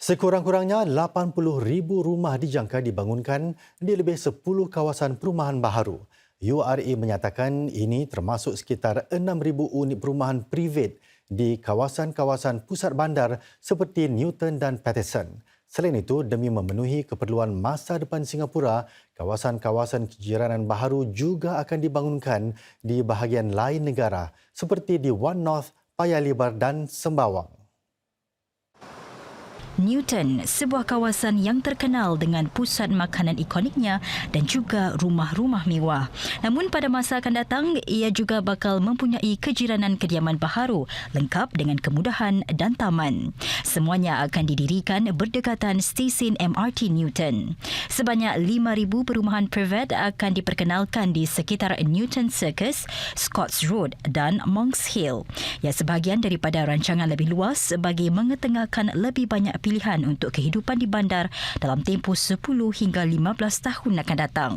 Sekurang-kurangnya 80,000 rumah dijangka dibangunkan di lebih 10 kawasan perumahan baharu. URA menyatakan ini termasuk sekitar 6,000 unit perumahan privat di kawasan-kawasan pusat bandar seperti Newton dan Patterson. Selain itu, demi memenuhi keperluan masa depan Singapura, kawasan-kawasan kejiranan baharu juga akan dibangunkan di bahagian lain negara seperti di One North, Paya Lebar dan Sembawang. Newton, sebuah kawasan yang terkenal dengan pusat makanan ikoniknya dan juga rumah-rumah mewah. Namun pada masa akan datang, ia juga bakal mempunyai kejiranan kediaman baharu lengkap dengan kemudahan dan taman. Semuanya akan didirikan berdekatan stesen MRT Newton. Sebanyak 5,000 perumahan privat akan diperkenalkan di sekitar Newton Circus, Scotts Road dan Monks Hill. Ya, sebahagian daripada rancangan lebih luas bagi mengetengahkan lebih banyak pilihan untuk kehidupan di bandar dalam tempoh 10 hingga 15 tahun akan datang.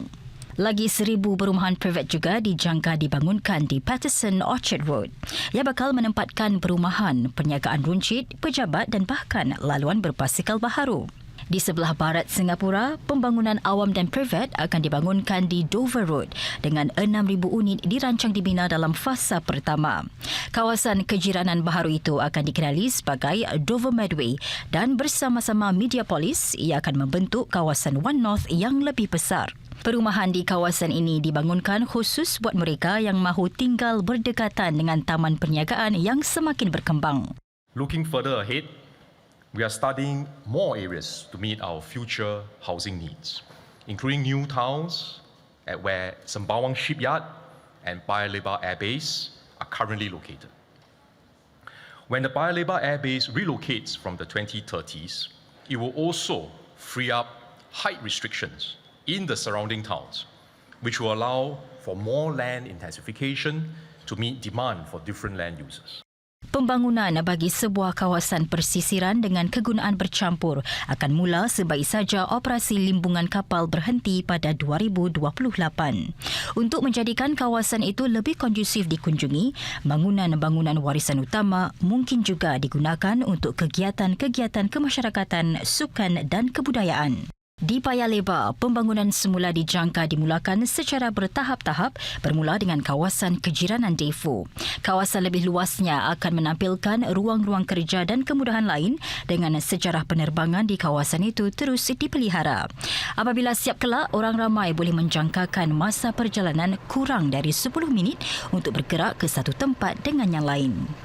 Lagi seribu perumahan privat juga dijangka dibangunkan di Patterson Orchard Road. Ia bakal menempatkan perumahan, perniagaan runcit, pejabat dan bahkan laluan berbasikal baharu. Di sebelah barat Singapura, pembangunan awam dan privat akan dibangunkan di Dover Road dengan 6,000 unit dirancang dibina dalam fasa pertama. Kawasan kejiranan baharu itu akan dikenali sebagai Dover Medway dan bersama-sama Mediapolis ia akan membentuk kawasan One North yang lebih besar. Perumahan di kawasan ini dibangunkan khusus buat mereka yang mahu tinggal berdekatan dengan taman perniagaan yang semakin berkembang. Looking further ahead, we are studying more areas to meet our future housing needs, including new towns at where Sembawang Shipyard and Paya Lebar Air Base are currently located. When the Paya Lebar Air Base relocates from the 2030s, it will also free up height restrictions in the surrounding towns, which will allow for more land intensification to meet demand for different land uses. Pembangunan bagi sebuah kawasan persisiran dengan kegunaan bercampur akan mula sebaik saja operasi limbungan kapal berhenti pada 2028. Untuk menjadikan kawasan itu lebih kondusif dikunjungi, bangunan-bangunan warisan utama mungkin juga digunakan untuk kegiatan-kegiatan kemasyarakatan, sukan dan kebudayaan. Di Paya Lebar, pembangunan semula dijangka dimulakan secara bertahap-tahap bermula dengan kawasan kejiranan Defu. Kawasan lebih luasnya akan menampilkan ruang-ruang kerja dan kemudahan lain dengan sejarah penerbangan di kawasan itu terus dipelihara. Apabila siap kelak, orang ramai boleh menjangkakan masa perjalanan kurang dari 10 minit untuk bergerak ke satu tempat dengan yang lain.